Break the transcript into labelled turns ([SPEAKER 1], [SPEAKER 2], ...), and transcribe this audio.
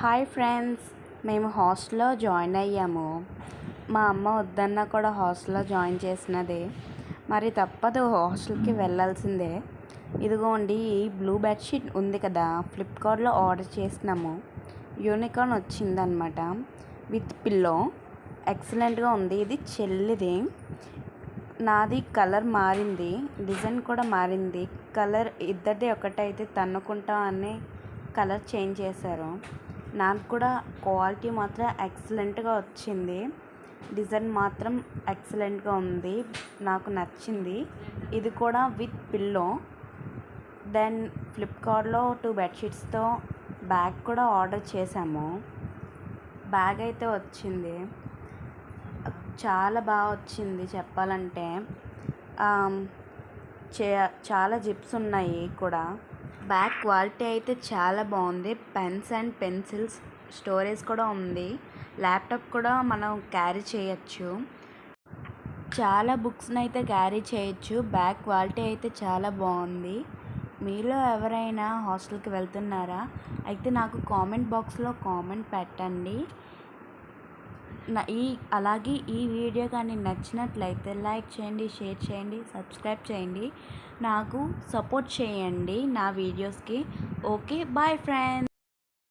[SPEAKER 1] Hi friends మేము హాస్టల్లో join అయ్యాము. మా అమ్మ వద్దన్నా కూడా హాస్టల్లో జాయిన్ చేసినదే. మరి తప్పదు హాస్టల్కి వెళ్ళాల్సిందే. ఇదిగోండి ఈ బ్లూ బెడ్షీట్ ఉంది కదా ఫ్లిప్కార్ట్లో ఆర్డర్ చేసినాము. యూనికార్న్ వచ్చిందనమాట విత్ పిల్లో. ఎక్సలెంట్గా ఉంది ఇది చెల్లిది. నాది కలర్ మారింది డిజైన్ కూడా మారింది. కలర్ ఇద్దరిది ఒకటైతే తన్నుకుంటా అని కలర్ చేంజ్ చేశారు. నాకు కూడా క్వాలిటీ మాత్రం ఎక్సలెంట్గా వచ్చింది. డిజైన్ మాత్రం ఎక్సలెంట్గా ఉంది. నాకు నచ్చింది. ఇది కూడా విత్ పిల్లో. దెన్ ఫ్లిప్కార్ట్లో టూ బెడ్షీట్స్తో బ్యాగ్ కూడా ఆర్డర్ చేశాము. బ్యాగ్ అయితే వచ్చింది. చాలా బాగా వచ్చింది చెప్పాలంటే. చే చాలా జిప్స్ ఉన్నాయి కూడా. బ్యాగ్ క్వాలిటీ అయితే చాలా బాగుంది. పెన్స్ అండ్ పెన్సిల్స్ స్టోరేజ్ కూడా ఉంది. ల్యాప్టాప్ కూడా మనం క్యారీ చేయొచ్చు. చాలా బుక్స్ని అయితే క్యారీ చేయొచ్చు. బ్యాగ్ క్వాలిటీ అయితే చాలా బాగుంది. మీలో ఎవరైనా హాస్టల్కి వెళ్తున్నారా? అయితే నాకు కామెంట్ బాక్స్లో కామెంట్ పెట్టండి. ఈ అలాగే ఈ వీడియో కానీ నచ్చినట్లయితే లైక్ చేయండి షేర్ చేయండి సబ్స్క్రైబ్ చేయండి. నాకు సపోర్ట్ చేయండి నా వీడియోస్కి. Okay bye friends.